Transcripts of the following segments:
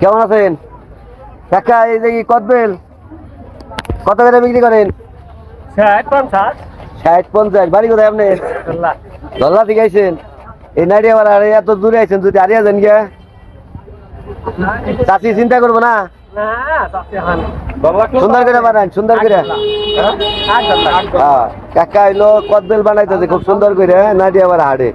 কেমন আছেন? কাকা এই যে কদবেল? কত করে বিক্রি করেন? ষাট পঞ্চাশ। ষাট পঞ্চাশ বাড়ি কোথায় আপনি দল্লা। থেকে আইছেন? এই আরে এত দূরে আইছেন যদি আরিয়া যান গিয়া। চাষি চিন্তা করব না? সুন্দর করে বানান সুন্দর করে। হ্যাঁ, কাকা এলো কদবেল বানাইতেছে খুব সুন্দর করে নাইডিয়া বাড়া হাড়ে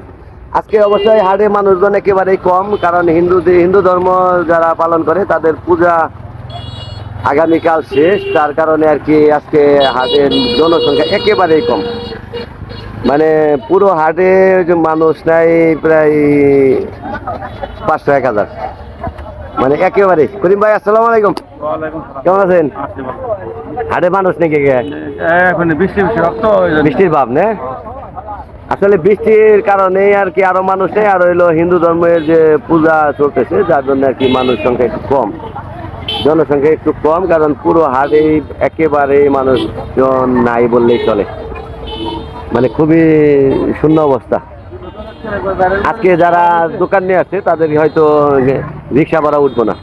আজকে অবশ্যই হাড়ে মানুষজন একেবারেই কম কারণ হিন্দু হিন্দু ধর্ম যারা পালন করে তাদের পূজা আগামীকাল শেষ। তার কারণে আর কি আজকে হাটের জনসংখ্যা একেবারেই কম। মানে পুরো হাটে মানুষ নাই প্রায় পাঁচশো এক হাজার। মানে একেবারে করিম ভাই আসসালাম আলাইকুম। কেমন আছেন? হাটে মানুষ নাকি? এখন বৃষ্টি বৃষ্টির ভাব না? আসলে বৃষ্টির কারণে আর কি আরও মানুষ আর হইল হিন্দু ধর্মের যে পূজা চলতেছে, যার জন্য আর কি মানুষ সংখ্যা একটু কম। জনসংখ্যা একটু কম, কারণ পুরো হাটে একেবারে মানুষজন নাই বললেই চলে। মানে খুবই শূন্য অবস্থা। আজকে যারা দোকান নিয়ে আসছে তাদের হয়তো রিক্সা ভাড়া উঠবো না।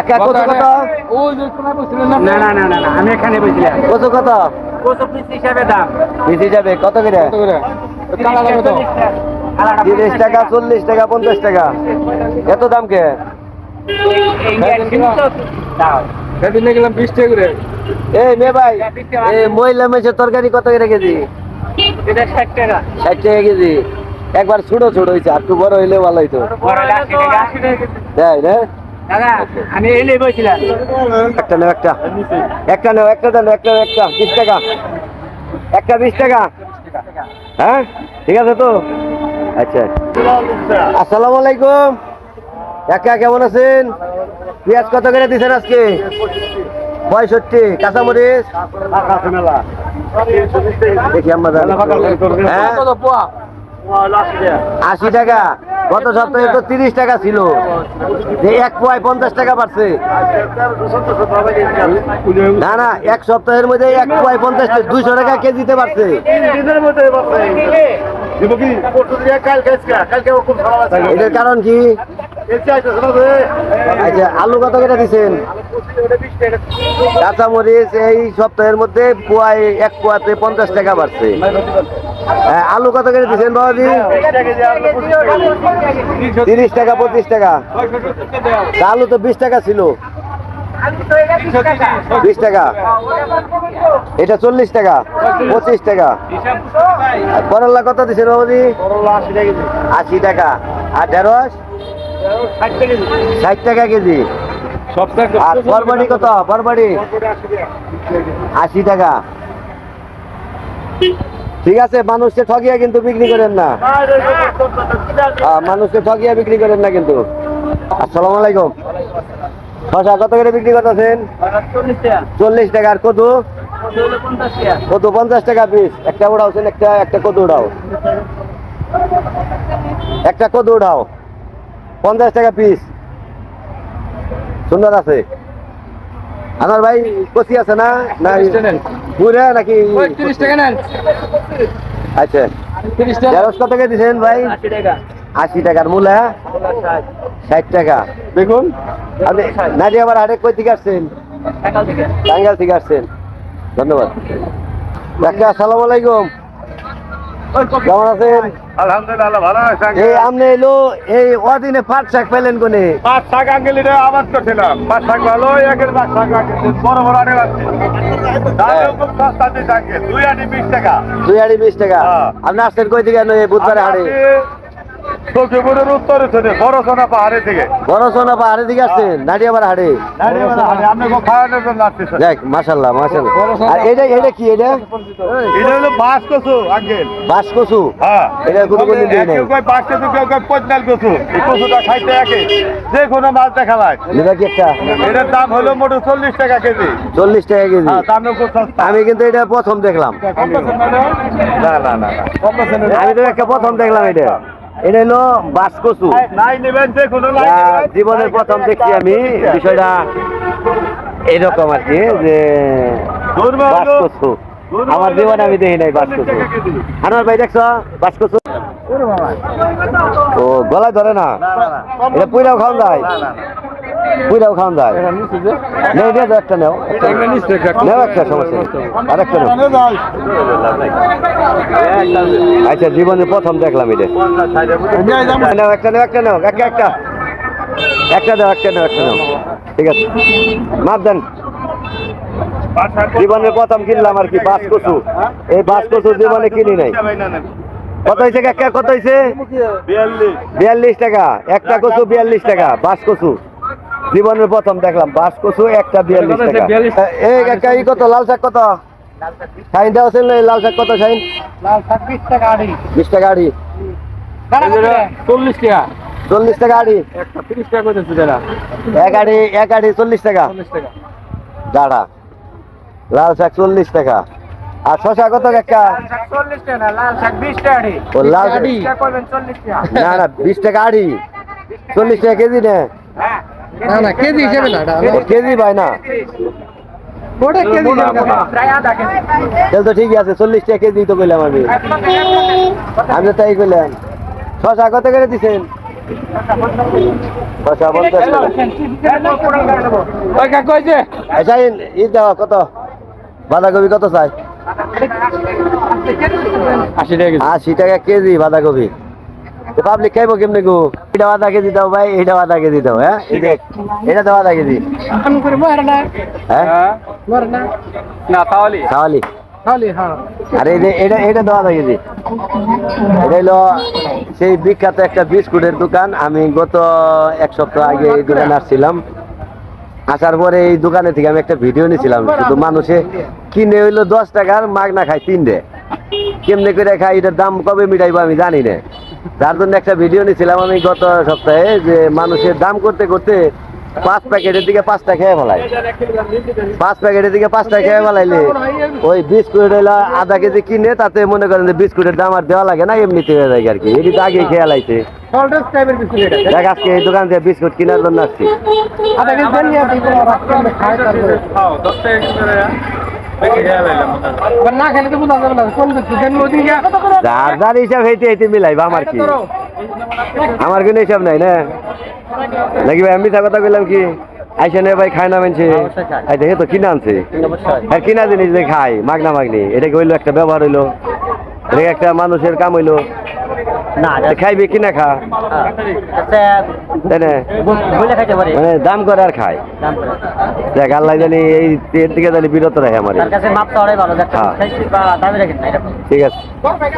একা কত কত না? না না না না, আমি এখানে বসছিলাম কত কত কত হিসাবে দাম। বেশি যাবে কত করে? তিরিশ টাকা চল্লিশ টাকা পঞ্চাশ টাকা এত দাম কে? গেলাম বিশ টাকা করে। এই মে ভাই এই মহিলা মেসের তরকারি কত করে কেজি? এটা ষাট টাকা। ষাট টাকা কেজি। একবার ছোট ছোট হয়েছে আর একটু বড় হইলে ভালো হইতো। তাই না আমি এলে বসছিলাম একটা নেও একটা। একটা নেও একটা দেন একটা একটা। বিশ টাকা। একটা বিশ টাকা। হ্যাঁ? ঠিক আছে তো? আচ্ছা। আসসালামু আলাইকুম। একা কেমন আছেন? পেঁয়াজ কত করে দিচ্ছেন আজকে? পঁয়ষট্টি। কাঁচামরিচ? দেখি আমরা হ্যাঁ? আশি টাকা। গত সপ্তাহে তো তিরিশ টাকা ছিল। যে এক পোয়ায় পঞ্চাশ টাকা বাড়ছে। না না এক সপ্তাহের মধ্যে এক পোয়ায় পঞ্চাশ দুইশো টাকা কেজিতে বাড়ছে। এটার কারণ কি? আচ্ছা আলু কত কেটে দিচ্ছেন কাঁচামরিচ এই সপ্তাহের মধ্যে পোয়ায় এক পোয়াতে পঞ্চাশ টাকা বাড়ছে। হ্যাঁ, আলু কত করে দিচ্ছেন বাবাজি? তিরিশ টাকা পঁচিশ টাকা। আলু তো বিশ টাকা ছিল। বিশ টাকা। এটা চল্লিশ টাকা পঁচিশ টাকা। করল্লা কত দিচ্ছেন বাবাজি? আশি টাকা। আর ঢেঁড়স? ষাট টাকা কেজি। আর বরবাড়ি কত? বরবাড়ি আশি টাকা। ঠিক আছে মানুষকে ঠগিয়ে কিন্তু বিক্রি করেন না। মানুষকে ঠগিয়ে বিক্রি করেন না কিন্তু। আসসালামু আলাইকুম। শশা কত করে বিক্রি করতেছেন? চল্লিশ টাকা। আর টাকা কদু পঞ্চাশ টাকা পিস একটা উড়াওছেন একটা একটা কদু উড়াও। একটা কদু উড়াও। পঞ্চাশ টাকা পিস সুন্দর আছে। আমার ভাই কচি আছে না? না পুরা নাকি? আচ্ছা। তিরিশ ঢেঁড়স কত করে দিচ্ছেন ভাই? আশি টাকা। আশি টাকার মূলা ষাট টাকা। দেখুন। আপনি নাজি আবার হাটে কই থেকে আসছেন? টাঙ্গাল থেকে। আসছেন। ধন্যবাদ। আসসালামু আলাইকুম। কেমন আছেন? আলহামদুলিল্লাহ ভালো আছেন এই আপনি এলো এই অদিনে পাট শাক পেলেন কোনে? পাঁচ শাক আঙ্কেল এটা আবাদ করছিলাম। পাঁচ শাক ভালো একের পাঁচ শাক আঙ্কেল বড় বড় আনে আছে। দামও খুব সস্তা দিচ্ছে আঙ্কেল। দুই আনি বিশ টাকা। দুই আড়ি বিশ টাকা। হ্যাঁ। আপনি আসছেন কই থেকে? বুধবারে হাটে? সখীপুরের উত্তরে থেকে বড় সোনা পাহাড়ে থেকে পাহাড়ের দিকে আসছেন? নাটিয়াবার হাটে খাওয়ানোর জন্য আসতেছেন। দেখ মাশাল্লাহ মাশাল্লাহ আর এটা এটা কি এটা? এটা হলো বাস কচু আঙ্কেল। বাস কচু হ্যাঁ। এটা কোনো কোনো দিই নাই। কেউ বাস কচু কেউ কয় পঁয়তাল কচু। এই কচুটা খাইতে একে যে কোনো মাছ দেখা যায়। এটা কি একটা? এটার দাম হলো চল্লিশ টাকা কেজি। চল্লিশ টাকা কেজি। হ্যাঁ খুব সস্তা। আমি কিন্তু এটা প্রথম দেখলাম। না না না। আমি তো একটা প্রথম দেখলাম এটা। এটা হলো বাস কচু নাই নেবেন যে কোনো নাই যা নেবেন। জীবনের প্রথম দেখছি আমি বিষয়টা এরকম আর কি যে ধরবে বাস কচু আমার জীবনে আমি দেখি নাই বাস কচু আনোয়ার ভাই দেখছ? বাস কচু ও গলায় ধরে না? এটা পুইরাও খাওয়া যায়? পুইরাও খাওয়া যায়। নেই নিয়ে যাও একটা নেও। একটা নেও একটা সমস্যা আর একটা নেও। আচ্ছা জীবনে প্রথম দেখলাম এটা। নাও একটা নাও একটা নাও একটা একটা। একটা দাও একটা নাও একটা নাও। ঠিক আছে। মাপ দেন। জীবনে প্রথম কিনলাম আর কি বাস কচু এই বাস কচু জীবনে কিনি নাই। কত হয়েছে একটা কত হয়েছে বিয়াল্লিশ। টাকা। একটা কচু বিয়াল্লিশ টাকা বাস কচু জীবনের প্রথম দেখলাম বাস কচু একটা বিয়াল্লিশ কত টাকা। এই ই কত লাল শাক কত? শাইন দেওয়া ছিল না, লাল শাক কত শাইন লাল শাক বিশ টাকা আড়ি। বিশ টাকা আড়ি। চল্লিশ টাকা। চল্লিশ টাকা আড়ি। একটা তিরিশ টাকা এক আড়ি এক আড়ি চল্লিশ টাকা। চল্লিশ টাকা। দাঁড়া। লাল শাক চল্লিশ টাকা। আর শশা কত একটা চল্লিশ টাকা লাল শাক বিশ টাকা আড়ি। ও লাল শাক বিশ টাকা। করবেন না না বিশ টাকা আড়ি। চল্লিশ টাকা কেজি নে। না না কেজি হিসেবে না কেজি ভাই না। ওটা কেজি তাহলে তো ঠিকই আছে চল্লিশ টাকা কেজি তো কইলাম আমি। আমি তো তাই কইলাম। শশা কত করে দিছেন? শশা পঞ্চাশ আচ্ছা ই দেওয়া কত? বাঁধাকপি কত চাই? আশি টাকা আশি টাকা কেজি বাঁধাকপি। পাবলিক খাইবো কেমনে গো? এটা আধা কেজি দাও ভাই এটা আধা কেজি দাও হ্যাঁ? এটা দাও আধা কেজি। আমি করে না। হ্যাঁ? হ্যাঁ। আর এই যে এটা এটা দাও আধা কেজি। এটা হলো সেই বিখ্যাত একটা বিস্কুটের দোকান। আমি গত এক সপ্তাহ আগে এই দোকানে আসছিলাম। আসার পরে এই দোকানে থেকে আমি একটা ভিডিও নিয়েছিলাম শুধু মানুষে কিনে হইল দশ টাকার মাগনা খায় তিনটে। কেমনে করে খাই এটার দাম কবে মিটাইবো আমি জানি না। তার জন্য একটা ভিডিও নিয়েছিলাম আমি গত সপ্তাহে যে মানুষের দাম করতে করতে পাঁচ প্যাকেটের দিকে পাঁচটা খেয়ে ফেলায়। পাঁচ প্যাকেটের দিকে পাঁচটা খেয়ে ফেলাইলে ওই বিস্কুট হইল আধা কেজি কিনে তাতে মনে করেন যে বিস্কুটের দাম আর দেওয়া লাগে না এমনিতে হয়ে যায় আর কি। এটি তো আগে খেয়াল এটা দেখ আজকে এই দোকান থেকে বিস্কুট কেনার জন্য আসছি। খায় হিসাব আমার কি? আমার কোনো হিসাব নাই না? নাকি ভাই, আমি কথা কইলাম কি? আইসে নে ভাই, খায় না মানছে। দেখে তো কিনা আনছে। আর কিনা জিনিস খাই মাগনা মাগনি। এটা হইল একটা ব্যবহার হইল? এটা একটা মানুষের কাম হইল? না খাইবে কিনা খা? মানে দাম করে আর খায়। দেখ আল্লাহ জানি এই এর দিকে জানি বিরত রাখে আমার। হ্যাঁ। ঠিক আছে।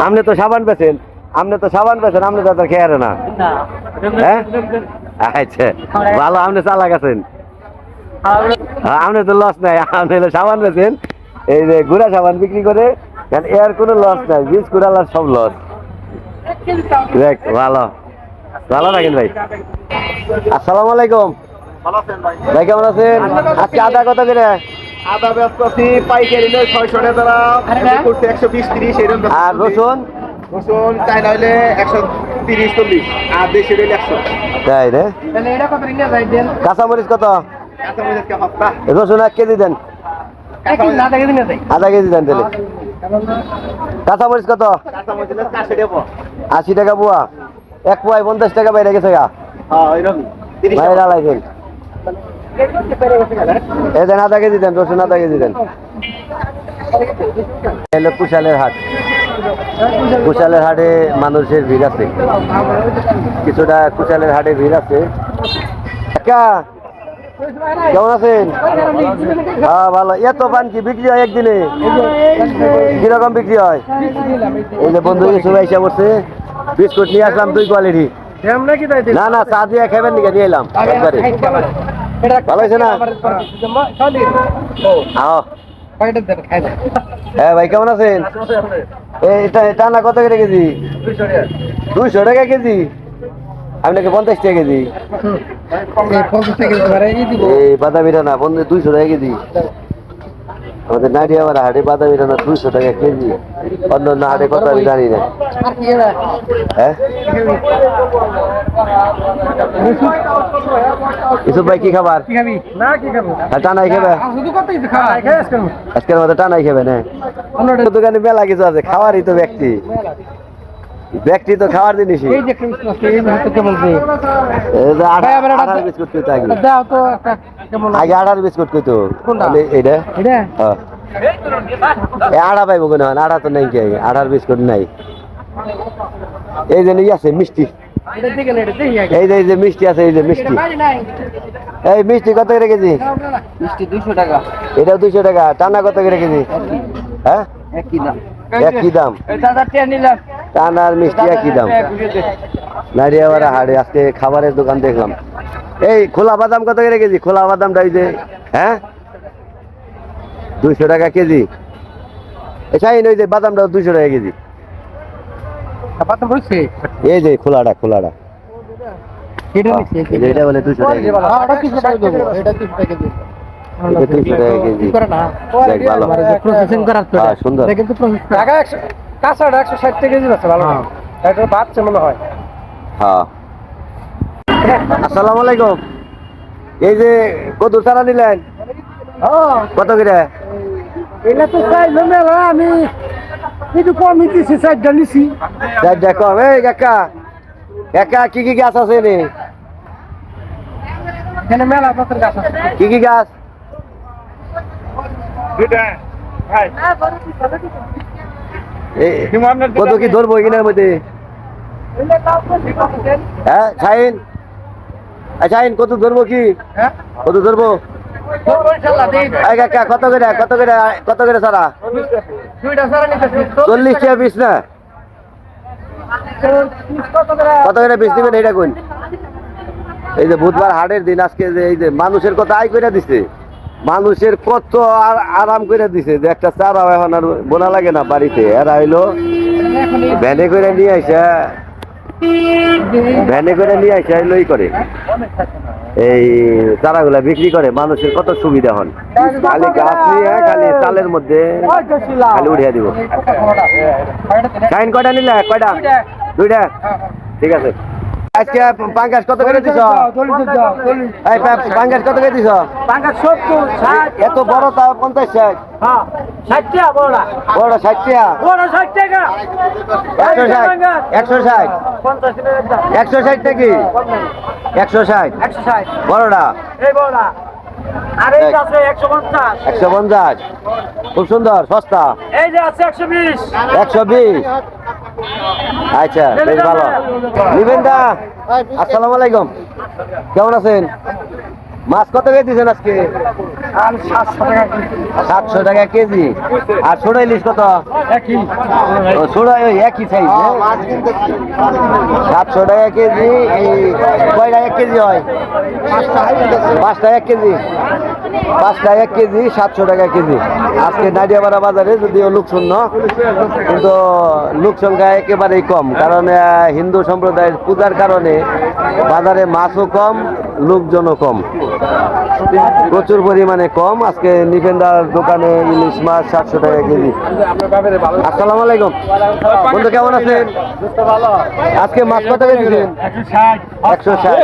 আপনি তো সাবান বেছেন আপনি তো সাবান বেছেন আপনি তো খেয়ে আর না। না। হ্যাঁ? আচ্ছা ভালো আপনি চালাক আছেন। হ্যাঁ, আপনি তো লস নাই আপনি সাবান বেছেন। এই যে গুড়া সাবান বিক্রি করে এর কোনো লস নাই বীজ কুড়ালার সব লস দেখ ভালো। ভালো থাকেন ভাই? আসসালামু আলাইকুম। ভাই কেমন আছেন? আজকে আদা কত করে? আদা ব্যস্ত আছি পাইকারি নয় ছয়শো টাকা করছে একশো বিশ তিরিশ এরকম আর রসুন? রসুন চাইনা হইলে একশো তিরিশ চল্লিশ আর দেশি হইলে একশো। তাই রে? কাঁচামরিচ কত? কাঁচামরিচ রসুন এক কেজি দেন। আধা কেজি দেন তাহলে। কত কাঁচামরিচ টাকা আশি টাকা বুয়া। এক পুয়ায় পঞ্চাশ টাকা বাইরে গেছে গা। বাইরে আলাইছেন এই দেন আধা কেজি দেন রসুন আধা কেজি দেন। এলো কুশালের হাট। কুশালের হাটে মানুষের ভিড় আছে। কিছুটা কুশালের হাটে ভিড় আছে। কাকা, কেমন আছেন? হ্যাঁ ভালো। এত পান কি বিক্রি হয় একদিনে? কীরকম বিক্রি হয়? এই যে বন্ধু ইসু এসে বসছে। বিস্কুট নিয়ে আসলাম, দুই কোয়ালিটি। না না, চা দিয়ে খাবেন নাকি? নিয়ে এলাম ভালো হয়েছে না? হ্যাঁ ভাই, কেমন আছেন? এই এটা টানা কত করে কেজি? দুইশো টাকা কেজি। আপনাকে পঞ্চাশ টাকা কেজি এই বাদামি টানা পঞ্চাশ দুইশো টাকা কেজি আমাদের নাড়িয়া আমার হাটে বাদামি টানা দুইশো টাকা কেজি। অন্য অন্য হাটে কত আমি জানি না। হ্যাঁ? ইসুফ ভাই কি খাবার? না টানাই খাবে? আজকের মতো। টানাই খাবে না? দোকানে মেলা কিছু আছে খাওয়ারই তো ব্যক্তি। ব্যক্তি তো খাওয়ার এই যে এই যে বিস্কুট কইতো আগে দাও তো একটা কেমন? আগে আটার বিস্কুট কইতো? তাহলে এটা হ্যাঁ। আড়া পাইবো কেন? আড়া তো নাই কে? আড়ার বিস্কুট নাই। এই যে নিয়ে আছে মিষ্টি। এই যে এই যে মিষ্টি আছে এই যে মিষ্টি। এই মিষ্টি কত করে কেজি? মিষ্টি টাকা। দুইশো টাকা। টানা কত করে কেজি? হ্যাঁ? একই দাম। একই দাম। দাদা টিয়া নিলাম। টানার মিষ্টি একই দাম। নারিয়াবাড়া হাড়ে আজকে খাবারের দোকান দেখলাম। এই খোলা বাদাম কত করে কেজি? খোলা বাদামটা যে হ্যাঁ? দুইশো টাকা কেজি। এই শাহিন ওই যে বাদামটা দুইশো টাকা কেজি। এই যে খোলাটা খোলাটা। এটা নিচ্ছে এই যে এটা বলে দুইশো টাকা কেজি। সুন্দর। এটা কিন্তু প্রসেস টাকা 100 কাঁচাটা 160 টাকা কেজি আছে ভালো না? এটা বাচ্চা মনে হয়। হ্যাঁ। আসসালামু আলাইকুম। এই যে কদুর চারা নিলেন কত করে? এটা তো চাইলো মেলা আমি একটু কম দিছি চারটা নিছি। যাই দেখো এই কাকা কাকা কি কি গাছ আছে নি এখানে মেলা পাতার গাছ আছে। কি কি গাছ? কত কি ধরবো এখানের মধ্যে? হ্যাঁ শাহিন। শাহিন কত ধরবো কি? হ্যাঁ? কত ধরবো? কত করে কত করে কত করে সারা? চল্লিশ টাকা পিস না? কত করে পিস দিবেন এইটা কোন এই যে বুধবার হাটের দিন আজকে যে এই যে মানুষের কথা আয় করে দিছে। মানুষের কত আর আরাম করে দিছে। যে একটা চারা এখন আর বোনা লাগে না বাড়িতে। এরা হইল ভ্যানে করে নিয়ে আইসা। ভ্যানে করে নিয়ে আইসা লই করে। এই চারাগুলা বিক্রি করে। মানুষের কত সুবিধা হন। খালি গাছ নিয়ে, খালি চালের মধ্যে খালি উঠিয়ে দিব। কাইন কয়টা নিলে? কয়টা? দুইটা? ঠিক আছে। আজকে পাঙ্গাস কত করে দিছ? এই পাঙ্গাস কত করে দিছ? এত বড় তা পঞ্চাশ ষাট। বড়। ষাট টাকা। একশো একশো ষাট। একশো ষাট নাকি? একশো ষাট। বড়টা? একশো পঞ্চাশ। খুব সুন্দর সস্তা। একশো বিশ। আচ্ছা বেশ ভালো। নিবেন দা আসসালামু আলাইকুম। কেমন আছেন? মাছ কত করে দিচ্ছেন আজকে? সাতশো টাকা কেজি। আর ছোট ইলিশ কত? ছোট ওই একই সাইজ সাতশো টাকা কেজি, এই কয়টা এক কেজি হয়? পাঁচটা এক কেজি। পাঁচটা এক কেজি সাতশো টাকা কেজি। আজকে নাডিয়াপাড়া বাজারে যদিও লোক শূন্য কিন্তু লোক সংখ্যা একেবারেই কম। কারণ হিন্দু সম্প্রদায়ের পূজার কারণে বাজারে মাছও কম লোকজনও কম। প্রচুর পরিমাণে কম। আজকে নিপেন্দার দোকানে ইলিশ মাছ সাতশো টাকা কেজি। আসসালামু আলাইকুম। বন্ধু কেমন আছেন? আজকে মাছ কত কেজি দিলেন একশো ষাট।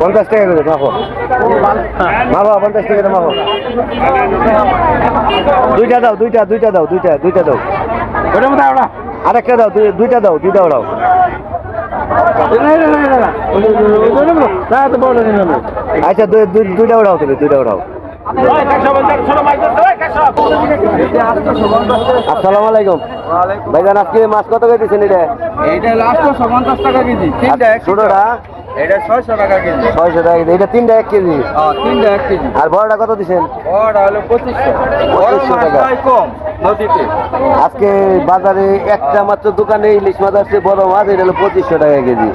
পঞ্চাশ টাকা করে মাফো মাফো পঞ্চাশ টাকা করে মাফো দুইটা দাও দুইটা দুইটা দাও দুইটা দুইটা দাও। আরেকটা দাও দুই- দুইটা দাও দুইটা দাও। আচ্ছা দুই- দুই- দুইটা উঠাও তুমি দুইটা উঠাও আসসালামু আলাইকুম। ভাইজান আজকে মাছ কত দিচ্ছেন এটা? এইটা লাস্ট পঞ্চাশ টাকা কেজি। তিনটা ছোটটা? এটা ছয়শো টাকা কেজি। ছয়শো টাকা কেজি। এটা তিনটা এক কেজি? তিনটা এক কেজি। আর বড়টা কত দিচ্ছেন ওটা হলো পঁচিশশো। পঁচিশশো টাকা। কম নদীতে। আজকে বাজারে একটা মাত্র দোকানে ইলিশ মাছ আসছে বড় মাছ এটা হলো পঁচিশশো টাকা কেজি।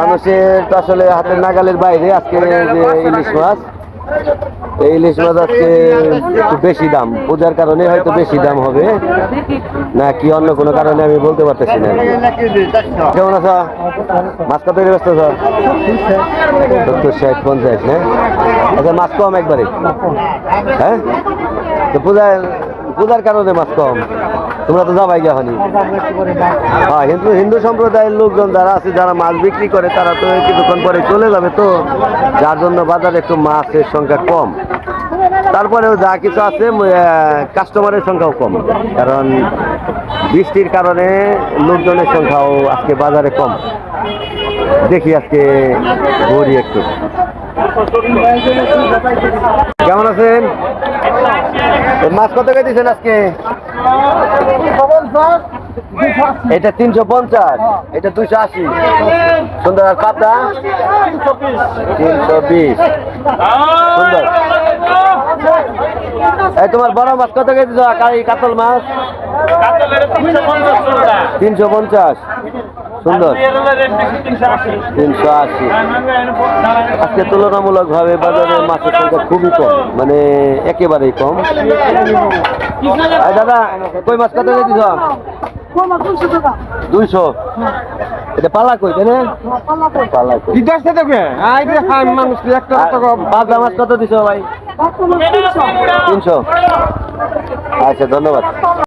মানুষের আসলে হাতের নাগালের বাইরে আজকে যে ইলিশ মাছ। এই ইলিশ মাছ আজকে একটু বেশি দাম। পূজার কারণে হয়তো বেশি দাম হবে। না কি অন্য কোনো কারণে আমি বলতে পারতেছি না। কেমন আছো? মাছ কত ব্যস্ত আছো? সত্তর ষাট, পঞ্চাশ হ্যাঁ আচ্ছা মাছ কম একবারে। হ্যাঁ? তো পূজার পূজার কারণে মাছ কম। তোমরা তো যাবাই হনি হ্যাঁ হিন্দু হিন্দু সম্প্রদায়ের লোকজন যারা আছে, যারা মাছ বিক্রি করে, তারা তো কিছুক্ষণ পরে চলে যাবে তো। যার জন্য বাজারে একটু মাছের সংখ্যা কম। তারপরেও যা কিছু আছে কাস্টমারের সংখ্যাও কম। কারণ বৃষ্টির কারণে লোকজনের সংখ্যাও আজকে বাজারে কম। দেখি আজকে ঘুরি একটু। কেমন আছেন? মাছ কত করে দিচ্ছেন আজকে? এটা তিনশো পঞ্চাশ, এটা দুইশো আশি। সুন্দর, আর পাতা তিনশো বিশ। সুন্দর। এই তোমার বড় মাছ কত কেজি কাতল মাছ? তিনশো পঞ্চাশ। সুন্দর। তিনশো আশি। আজকে তুলনামূলক ভাবে বাজারে মাছের সংখ্যা খুবই কম মানে একেবারেই কম। দাদা কই মাছ কত দাও দুইশো। এটা পালা কই তাই না? পালা কই আই মানুষ একটা বাগদা মাছ কত দিছো ভাই? তিনশো। আচ্ছা ধন্যবাদ।